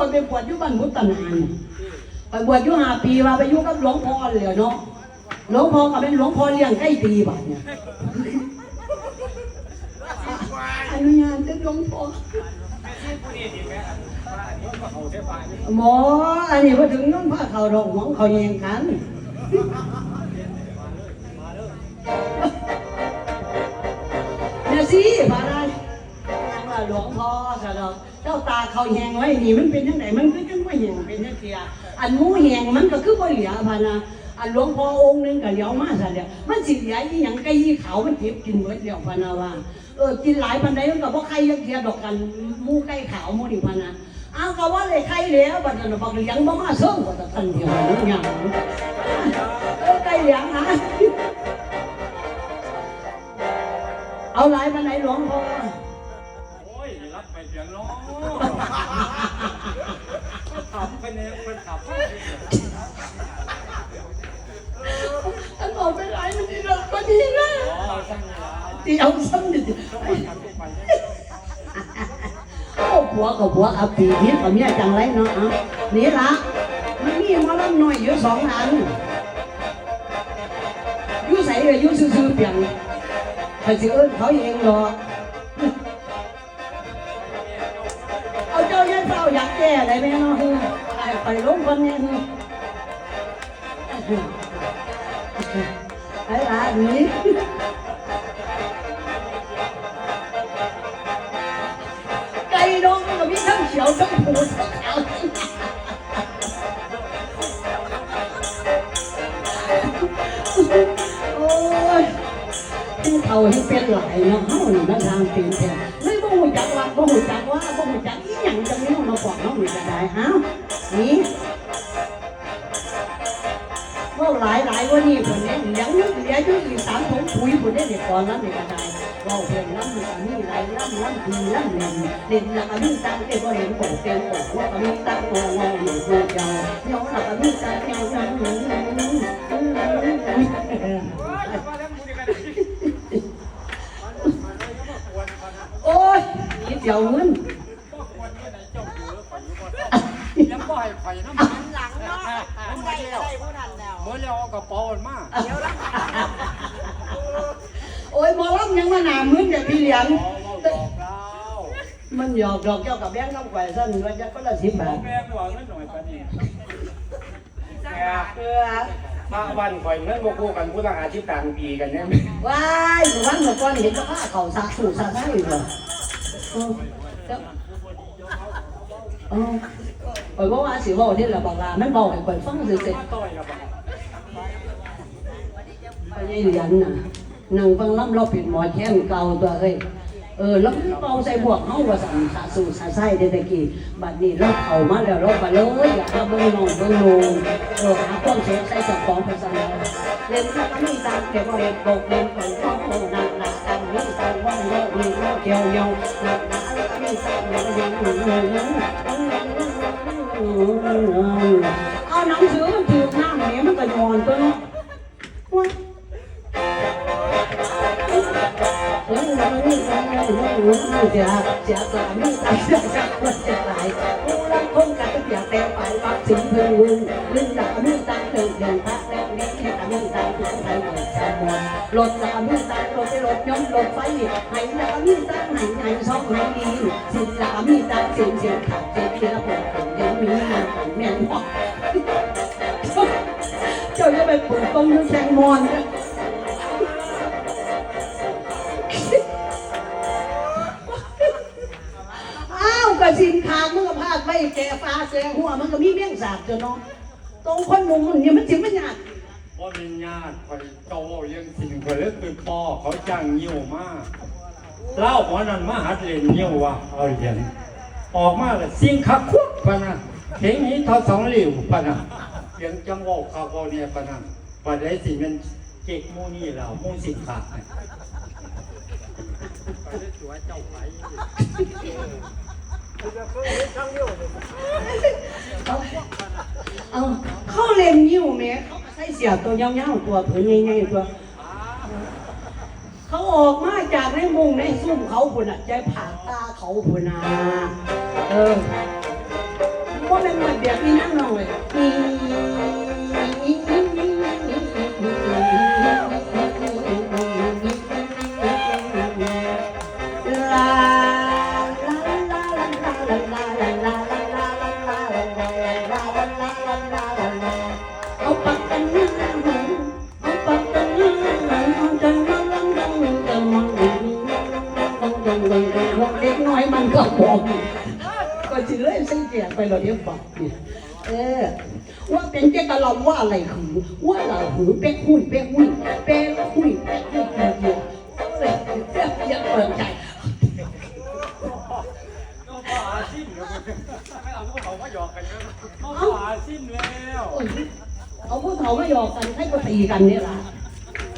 คนไปบวชอยู่บ้านพุทธนานไปบวชอยู่ห้าปีว่าไปอยู่กับหลวงพ่อเลยเนาะหลวงพ่อก็เป็นหลวงพ่อเลี้ยงใกล้ปีบัดเนี่ยอนุญาตเป็นหลวงพ่อหมออันนี้พอถึงน้องพาเขาดอกหมองเขาแย่งกันเนี่ยสิพาได้ยังว่า หลวงพ่อสะดอกเจ้าตาเขาแหงไว้นี่มันเป็นยังไงมันคือจังว่าแหงเป็นจังเทียอันมูแหงมันก็คือบ่เหลียพานะอันหลวงพ่อองค์นึงก็เหลียวมาซะเดียวมันสิเหลียอีหยังไก่ยี่ขาวมันเก็บกินเบิดแล้วพานะว่าเออกินหลายปานใดมันก็บ่ใครยังเทียดอกกันหมูไก่ขาวหมูนี่พานะอ้าวก็ว่าเลยใครแล้วบัดนั้นบอกเหลียงบ่มาเซิงก็ตะกันเดียวมันหยังเออไก่เหลียงนะเอาหลายปานใดหลวงพ่อ ขับไปเนี่ยมันขับไปอันบอกไปหลายมันดีนะก็ดีนะอ๋อช่างเวลาที่เอาซ้ำดิต้องขับไปเนี่ยโอ้ผัวกับผัวเอาปีนี้กับเมียจังไรเนาะนี่ละมันมีมาลำน้อยอยู่สองอันอยู่ใส่เลยอยู่ซื่อๆเปลี่ยนใครสิเอิ้นเขาเองหรอก อยากแก้อะไรไหมเนาะไปไปลงคนเนี่ยเออไอ้ละนี่ไก่ดองมันก็มีทั้งเขียวทั้งผูทั้งขาวโอ้ยผู้เฒ่าให้เป็นหลายเนาะเฮานี่นะทางเป็นแท้เลยบ่ฮู้จักว่าบ่ฮู้จักว่าบ่ฮู้จักอีหยังจังนี้ มาบอกเฮานี่ก็ได้เอ้านี่เว้าหลายหลายกว่านี้พุ่นเนี่ยเหลืองยู่เหลืออยู่อีกสามถุงปุ๋ยพุ่นเนี่ยเด็กก่อนนั้นนี่ก็ได้เว้าเพิ่นน้ำมันก็มีหลล้ำน้ำดีน้ำเล่นเล่นแล้วก็มีตังเต็มบ่เห็นบ่เต็มบ่ว่าก็มีตังงงงอยู่อยู่เจ้าเนาะแล้วก็มีตังเต็มยังว่าแล้วมึงจะกันโอ้ยนี่เดี๋ยวเงิน ยังบ่ ให้ไฟน้ำมันหลังเนาะผู้ใดอะไรผู้นั้นแล้วเมื่อเราเอากระเป๋ามาเดี๋ยวละโอ้ยบ่รับยังมาหนามึนแบบพี่เหลียงอ๋อเราบอกเรามันหยอกดอกเจ้ากับแบงค์น้ำแขวนซั่นว่าจะก็ละสิบบาทแม่งหวังนิดหน่อยปะนี่เออพระวันข่อยเงินบ่คู่กันผู้ต้องหาชิบกลางปีกันเนี่ยว้ายหมู่บ้านหมู่ก้อนเห็นก็ผ้าเขาสาสู่สาได้อยู่เหรอ ข่อยบอกว่าสิเว้าที่ละบอกลามันบอกให้ข่อยฟังซื่อๆต่อยกับไปยายเหรียญน่ะหนึ่งฟังล้ำเราปิดหมอแค้นเก่าตัวเอ้ยเออแล้วเป่าใส่บวกเฮาว่าสั่นสะสู่สะไส้เด็ดกี้บัดนี้เราเข้ามาแล้วเราไปเลยอยากมาเบิ่งน้องเบิ่งนูเออหาความสงสัยจากของภาษาเล่นก็มีตามเก็บไว้บกเล่นของของนักหนักกันมีตามว่างโลกมีเกี่ยวเยาหนักหนาแล้วก็มีตามยังยัง เอาหนังสือมันถือน้ำเนี่ยมันก็ยอนตัวเนาะ เสียเสียกลามีตาเสียจากคนเสียหลายผู้รักคงกันเสียแต่ไปปักสิงเพิ่งวุ้นลึงหลักมีตาเดินเดินพักแล้วนี้ให้ตามีตาถึงไทยหมดสมวนรถหลักมีตารถไปรถยนต์รถไฟให้หลักมีตาให้ให้สองให้ดีสิหลักมีตาสิงเสียขาดเสียเสียปวดยังมีงานของแม่พ่อเจ้าจะไปปลูกต้นแตงมอน ทางมันก็พลาดไว้แก่ฟ้าแก่หัวมันก็มีเมี่ยงสาบเจนเนาะตรงคนหนุ่มมันเนี่ยมันจิมันยากว่ามีญาติคอยโตยังสิ่งคอยเลิกคือพ่อเขาจ้างยิ้วมากเล่าหมอนันมาหัดเรียนยิ้วว่าเอาเรียญออกมาเลยสิ่งขักคุกปะนะเพลงนี้ทอสองเหลี่ยวปะนะเสียงจังหวะคาโบเนี่ยปะนะปัดได้สิมันเจ๊กมูนี่เรามูสินขาดไปได้ตัวเจ้าไหล เอาเข้าเล่นนิ้วแม่เขาใส่เสียตัวยาวๆตัวเผือใหญ่ๆตัว เขาออกมาจากในมุงในซุ่มเขาพุ่นอะใจผ่าตาเขาพุ่นอะเออเป็นแบียกนี่นั่งลงเลยล ไปเราเดี๋ยวบอกเนี่ยเออว่าเป็นเจ้ากระลอมว่าอะไรหือว่าเราหือเป๊กหุ้ยเป๊กหุ้ยเป๊กหุ้ยเป๊กหุ้ยเป๊กหุ้ยเป๊กหุ้ยเป๊กหุ้ยเปิดใจน้อาสิ้นแล้วไม่เอาพวกเขามาหยอกกันนะน้องป่าสิ้นแล้วเอาพวกเขามาหยอกกันให้ก็ตีกันเนี่ยล่ะ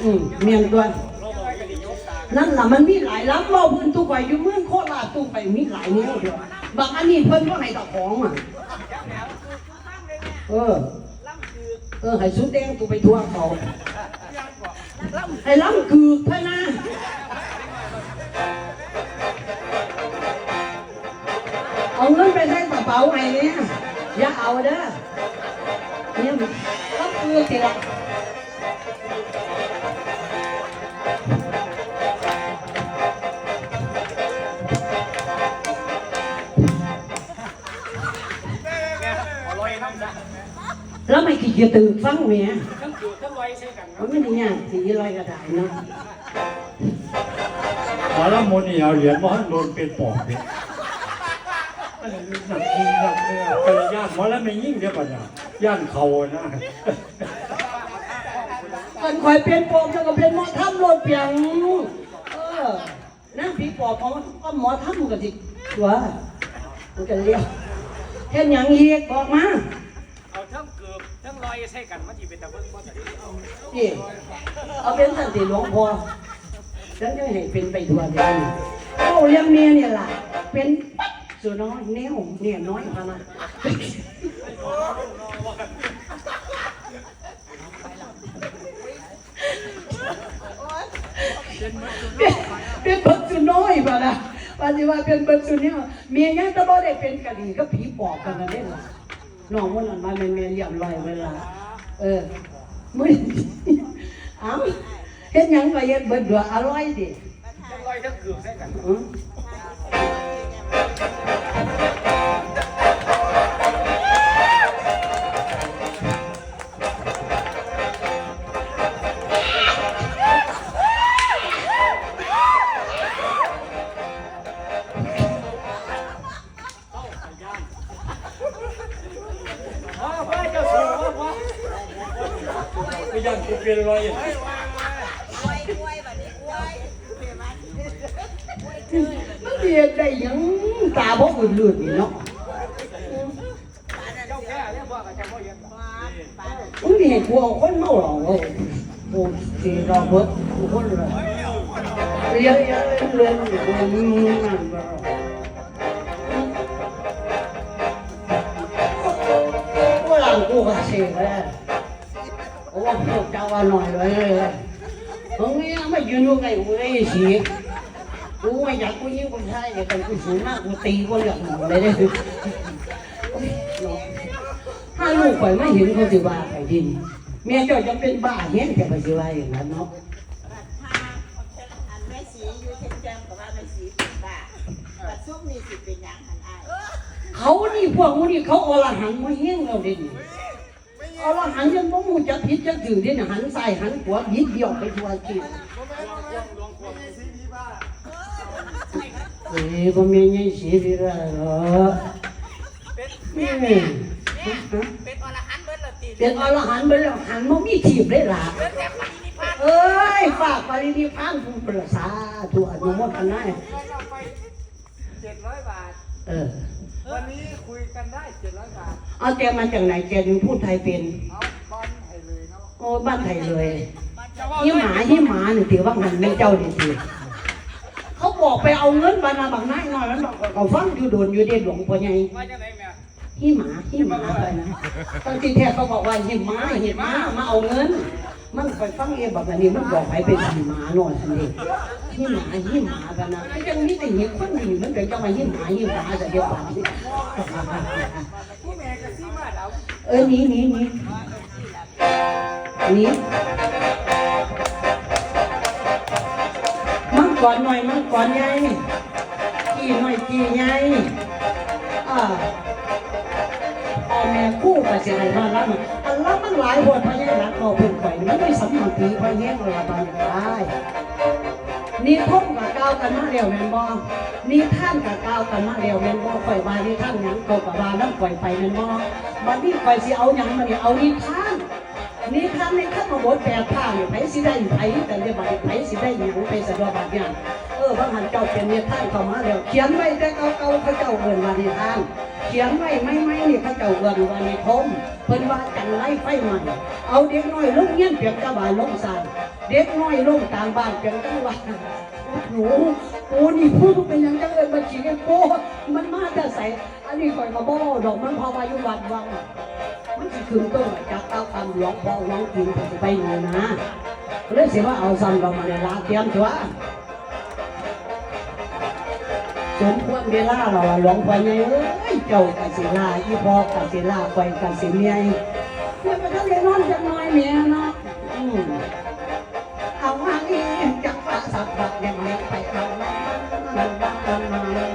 อืมเมียนตัวเราบอกกันดียกตานั่นล่ะมันมีหลายล้ำเล่าพื้นตู้ไปอยู่เมืองโคราชตู้ไปมีหลายเนิ้วเดียว บางอันนี้เพิ่นก็ให้ตะของอะเออเออให้สุดแดงตู้ไปทั่วเขาให้ล้ำคือพะนะเอาเงินไปใส่กระเป๋าไงเนี่ยอย่าเอาเด้อเนี่ยล้ำคือสิละ แล้วไม่ขี้เกียจตื่นฟังเมียทั้งจูดทั้งไว้ใช่กันครัมับนไม่ได้ยากสีลอยกระดาษเนาะหาละมนี่เอาเหรียญมาให้โดนเป็นปอบเนี่ยหนักจริงหนักเลยกระยานมาแล้วไม่ยิ่งเดียวกันนะย่านเขานะกันคอยเป็นปอบจะก็เป็นหมอทำโลดเปียงเออนั่งผีปอบหมอก็หมอทำกันสิตัวมันกันเรียกเห็นอย่างอีกบอกมาเอาทั้งเกือบทั้งลอย ใช่กันมันจีเป็นตะเบิ้งว่าจะได้เอานี่เอาเป็นสันติหลวงพ่อฉันจะให้เป็นไปทั่วเดียวนี่เอาเลี้ยงเมียเนี่ยล่ะ เป็นปั๊บส่วนน้อยแนวเนี่ยน้อยพานะเป็นเบิกสุน้อยป่ะนะว่าสิว่าเป็นเบิกสุเนี่ยเมียยังตะบ่ได้เป็นกะดีก็ผีปอบกันนั่นเองล่ะ น้องมันนั่นมาแม่นๆเรียบร้อยเวลา เออมื้อนี้เอ้าเฮ็ดหยังก็เฮ็ดเบิดดัวอร่อยดิทั้งลอยทั้งเกือบใช่กัน เปลี่ยนรอยมันเบียดได้ยังตาบอกอื่นลื่นเนาะมึงเห็นกูเอาคนเมาหรอกเลยกูตีรอเบิร์ตกูยนเลยเยอะๆทุเรศกูมึงนั่นกูหลังกูก็เสียแล้ว โอ้พวกเจ้าว่าหน่อยเลยมึงนี่ไม่ยืนอยู่ไงกูได้สีกูไม่อยากกูยิ่งกูใช่แต่กูสูงมากกูตีกูเหลือกหมดเลยเนี่ยถ้าลูกไปไม่เห็นเขาจะว่าไปดิเมียเจ้าจะเป็นบ้าเงี้ยจะไปจะว่าอย่างนั้นเนาะอันแม่สีอยู่เชียงแจมกับว่าแม่สีเป็นบ้าปัดซุกนี่สิเป็นหยังหันอ้ายเขานี่พวกมูนี่เขาอรหันต์มาเฮี้ยงเราดิ อรหันยังบ่มูจะผิดจะถือดิหันซ้ายหันขวาบิดเบี้ยวไปทั่วทีเอ้ยบ่มีไงสีพี่ละเหรอนี่เป็นอรหันเบิดละตีเป็นอรหันต์ไปแล้วหันมามีทีบได้หล่ะเอ้ยฝากปรินิพพานผู้ประสาธุอนุโมทนาเจ็ดร้อยบาท เออ กันได้เจ็ดร้อยบาท เอาแกมาจากไหนแกถึงพูดไทยเป็น เอาบอลให้เลยเนาะโอ้บ้านไทยเลยยี่หมายี่หมานี่ถือว่ามันไม่เจ้าดีทีเขาบอกไปเอาเงินบานาบักน้อยน้อยมันบอกเขาฟังอยู่โดนอยู่เด็ดหลวงพ่อใหญ่มาจากไหนแม่หิหมาหิหมาไปนะตอนที่แท้เขาบอกว่าหิหมาหิหมามาเอาเงิน มันคอยฟังเองแบบนี้มันบอกให้เป็นหมาหน่อยทันทีหิหมาหิหมากันนะไอ้ยังนี้แต่เห็นคนนี้มันเป็นเจ้ามาหิหมาหิหมาแต่เดียวกันผู้แม่ก็ซื้ออนีหนีหนีหนีมังกรหน่อยมังกรใหญ่กี่หน่อยกี่ใหญ่อ่าพ่อแม่คู่กับเสียให้มาแล้วมันอนละมัน หลายบทพะแย่รักเราเพิ่งข่มันไม่สำคัญปีพะแย่เลยบางอย่างได้นี่ท่องกับก้าวกันมาเร็วแมนบ่นี่ท่านกับก้าวกันมาเร็วแมนบ่ข่อยมานี่ท่านยังเขากับว่าน้ำข่อยไปแมนบ่บัดนี้ข่อยสิเอาหยังมาเนี่ยเอานี่ท่านนี่ท่านในขั้นมาบทแปดผ้าเนี่ยไผสิได้ไผแต่เดี๋ยวบัดไผสิได้หยังไปสะดวกบัดเนี่ยเออบางหันเจ้าเป็นเนี่ยท่านเข้ามาแล้วเขียนไว้แต่เก่าๆเขาเจ้าเอิ้นว่านี่ท่าน เขียนไว้ไม่ไม่นี่เขาเจ้าเอิ้นว่านี่คมเพิ่นว่าจังไรไฟใหม่เอาเด็กน้อยลงเงี้ยเปียกกระบายลงสานเด็กน้อยลงกลางบ้านเปียกกระบายหนูปูนี่พูดเป็นยังจังเอิ้นมาขี้กันโป้มันมาแต่ใสอันนี้ข่อยมาบ่ดอกมันพอวายุวัดวังมันสิขึ้นต้นจากเอาคำหลวงพ่อหลวงกินไปไหนนะเลยเสียว่าเอาซ้ำเรามาในลาเตรียมตัว สมควรเวลาหล่อหลงไปเลยเจ้ากันศิลาอีพอกันเสลาไปกันศิเมียอีกมันก็เลยนอนจะน้อยเมียเนาะเอาฮางนี้จะฝากสักบักยังไม่ไปเอามันมันมันมัน